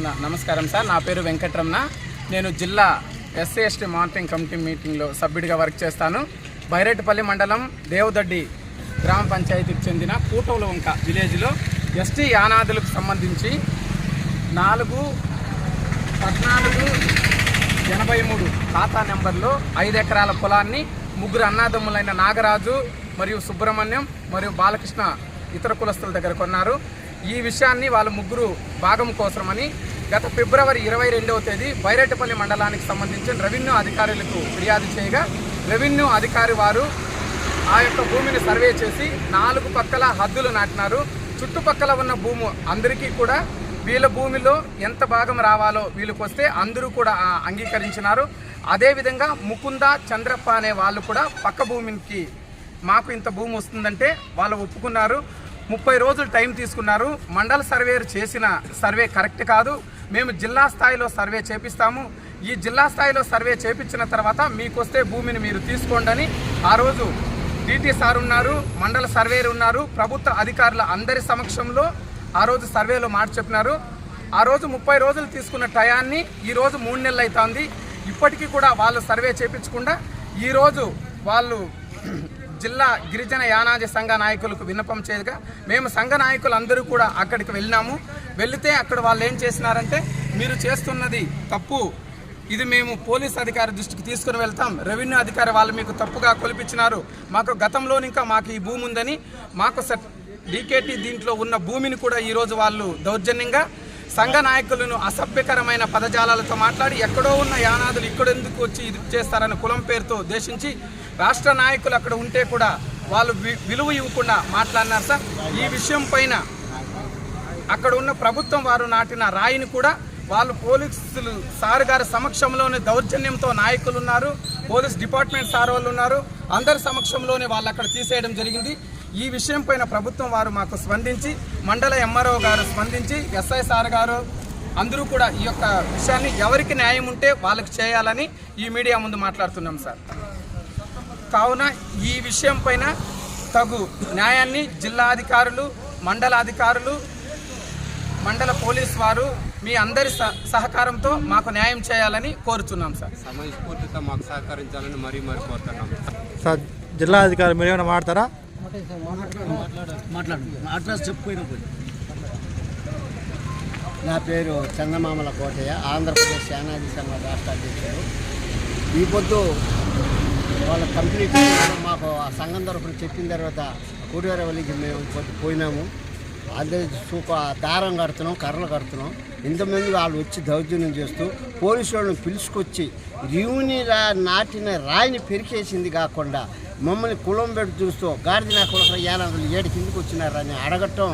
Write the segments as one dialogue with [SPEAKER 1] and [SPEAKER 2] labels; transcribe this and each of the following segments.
[SPEAKER 1] నమస్కారం సార్. నా పేరు వెంకటరమణ. నేను జిల్లా ఎస్సీ ఎస్టీ మానిటరింగ్ కమిటీ మీటింగ్లో సభ్యుడిగా వర్క్ చేస్తాను. బైరెడ్డిపల్లి మండలం దేవదడ్డి గ్రామ పంచాయతీకి చెందిన కూటోలవంక విలేజ్లో ఎస్టీ యానాదులకు సంబంధించి నాలుగు పద్నాలుగు ఎనభై మూడు ఖాతా నెంబర్లో ఐదు ఎకరాల పొలాన్ని ముగ్గురు అన్నాదమ్ములైన నాగరాజు మరియు సుబ్రహ్మణ్యం మరియు బాలకృష్ణ ఇతర కులస్తుల దగ్గర కొన్నారు. ఈ విషయాన్ని వాళ్ళ ముగ్గురు భాగం కోసమని గత ఫిబ్రవరి ఇరవై రెండవ తేదీ బైరెట్టపల్లి మండలానికి సంబంధించిన రెవెన్యూ అధికారులకు ఫిర్యాదు చేయగా రెవెన్యూ అధికారి వారు ఆ యొక్క భూమిని సర్వే చేసి నాలుగు పక్కల హద్దులు నాటినారు. చుట్టుపక్కల ఉన్న భూము అందరికీ కూడా వీళ్ళ భూమిలో ఎంత భాగం రావాలో వీళ్ళకి వస్తే అందరూ కూడా అంగీకరించినారు. అదేవిధంగా ముకుంద చంద్రప్ప అనే వాళ్ళు కూడా పక్క భూమికి మాకు ఇంత భూమి వస్తుందంటే వాళ్ళు ఒప్పుకున్నారు. ముప్పై రోజులు టైం తీసుకున్నారు. మండల సర్వేరు చేసిన సర్వే కరెక్ట్ కాదు. మేము జిల్లా స్థాయిలో సర్వే చేపిస్తాము. ఈ జిల్లా స్థాయిలో సర్వే చేపించిన తర్వాత మీకు వస్తే భూమిని మీరు తీసుకోండి ఆ రోజు డిటి సార్ ఉన్నారు మండల సర్వేరు ఉన్నారు ప్రభుత్వ అధికారుల అందరి సమక్షంలో ఆ రోజు సర్వేలో మాట చెప్పినారు. ఆ రోజు ముప్పై రోజులు తీసుకున్న టయాన్ని ఈరోజు మూడు నెలలు అవుతుంది ఇప్పటికీ కూడా వాళ్ళు సర్వే చేపించకుండా ఈరోజు వాళ్ళు జిల్లా గిరిజన యానాది సంఘ నాయకులకు విన్నపం చేయగా మేము సంఘ నాయకులు అందరూ కూడా అక్కడికి వెళ్ళినాము. వెళితే అక్కడ వాళ్ళు ఏం చేసినారంటే మీరు చేస్తున్నది తప్పు. ఇది మేము పోలీస్ అధికారి దృష్టికి తీసుకుని వెళ్తాం. రెవెన్యూ అధికారి వాళ్ళు మీకు తప్పుగా కొలిపించినారు. మాకు గతంలో ఇంకా మాకు ఈ భూమి ఉందని మాకు స- డీకేటీ దీంట్లో ఉన్న భూమిని కూడా ఈరోజు వాళ్ళు దౌర్జన్యంగా సంఘ నాయకులను అసభ్యకరమైన పదజాలాలతో మాట్లాడి ఎక్కడో ఉన్న యానాదులు ఇక్కడెందుకు వచ్చి ఇది చేస్తారని కులం పేరుతో ఉద్దేశించి రాష్ట్ర నాయకులు అక్కడ ఉంటే కూడా వాళ్ళు వి- విలువ ఇవ్వకుండా మాట్లాడినారు సార్. ఈ విషయం పైన అక్కడ ఉన్న ప్రభుత్వం వారు నాటిన రాయిని కూడా వాళ్ళు పోలీసులు సార్ గారి సమక్షంలోనే దౌర్జన్యంతో నాయకులు ఉన్నారు పోలీస్ డిపార్ట్మెంట్ సార్ వాళ్ళు ఉన్నారు అందరి సమక్షంలోనే వాళ్ళు అక్కడ తీసేయడం జరిగింది. ఈ విషయం పైన ప్రభుత్వం వారు మాకు స్పందించి మండల ఎంఆర్ఓ గారు స్పందించి ఎస్ఐ సార్ గారు అందరూ కూడా ఈ యొక్క విషయాన్ని ఎవరికి న్యాయం ఉంటే వాళ్ళకి చేయాలని ఈ మీడియా ముందు మాట్లాడుతున్నాం సార్. కావున ఈ విషయం పైన తగు న్యాయాన్ని జిల్లా అధికారులు మండల అధికారులు మండల పోలీస్ వారు మీ అందరి స- సహకారంతో మాకు న్యాయం చేయాలని కోరుచున్నాం సార్.
[SPEAKER 2] సమయస్ఫూర్తితో మాకు సహకరించాలని మరీ మరీ కోరుతున్నాం.
[SPEAKER 3] సార్ జిల్లా అధికారి మీరు ఏమైనా మాట్లాడతారా?
[SPEAKER 4] మాట్లాడు. అడ్రస్ చెప్పుకోయినా పోయి.
[SPEAKER 5] నా పేరు చందమామల కోటయ్య ఆంధ్రప్రదేశ్ సేనాది సంఘ రాష్ట్ర అధ్యక్షుడు. ఈ పొద్దు వాళ్ళ కంపెనీకి మాకు ఆ సంఘం తరఫున చెప్పిన తర్వాత కూడేరవల్లికి మేము పోయినాము. అదే సూప దారం కడుతున్నాం కర్రలు కడుతున్నాం. ఇంతమంది వాళ్ళు వచ్చి దౌర్జన్యం చేస్తూ పోలీసు వాళ్ళని పిలుచుకొచ్చి రివుని రా నాటిన రాయిని పెరికేసింది కాకుండా మమ్మల్ని కులం పెట్టి చూస్తూ గాడిద నా కులకర యానాదులు ఏడు కిందికి వచ్చినారని అడగటం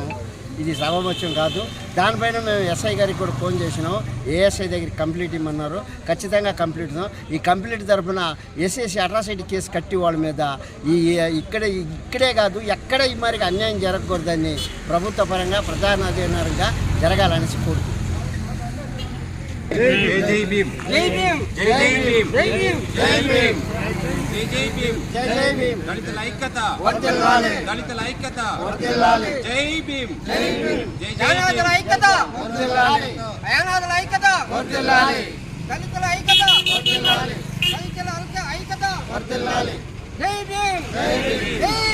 [SPEAKER 5] ఇది సభమత్యం కాదు. దానిపైన మేము ఎస్ఐ గారికి కూడా ఫోన్ చేసినాం. ఏఎస్ఐ దగ్గర కంప్లీట్ ఇమ్మన్నారు? ఖచ్చితంగా కంప్లీట్ ఇద్దాం. ఈ కంప్లీట్ తరఫున ఎస్ఎస్సి అట్రాసిటీ కేసు కట్టి వాళ్ళ మీద ఈ ఇక్కడే ఇక్కడే కాదు ఎక్కడ ఈ మరి అన్యాయం జరగకూడదని ప్రభుత్వ పరంగా ప్రధాన అధికారంగా జరగాలనేసి కోరుకుంటున్నాం
[SPEAKER 2] జై జై భీమ్.
[SPEAKER 5] జై జై భీమ్. జై భీమ్ జై భీమ్.
[SPEAKER 2] దళితుల ఐక్యత
[SPEAKER 5] వర్ధిల్లాలి
[SPEAKER 2] దళితుల ఐక్యత
[SPEAKER 5] వర్ధిల్లాలి
[SPEAKER 2] జై భీమ్.
[SPEAKER 5] జై భీమ్.
[SPEAKER 2] జై జయనాథుల ఐక్యత
[SPEAKER 5] వర్ధిల్లాలి అయానాథుల
[SPEAKER 6] ఐక్యత
[SPEAKER 5] వర్ధిల్లాలి
[SPEAKER 6] దళితుల ఐక్యత
[SPEAKER 5] వర్ధిల్లాలి దళితుల
[SPEAKER 6] ఐక్యత. వర్ధిల్లాలి జై భీమ్. జై భీమ్.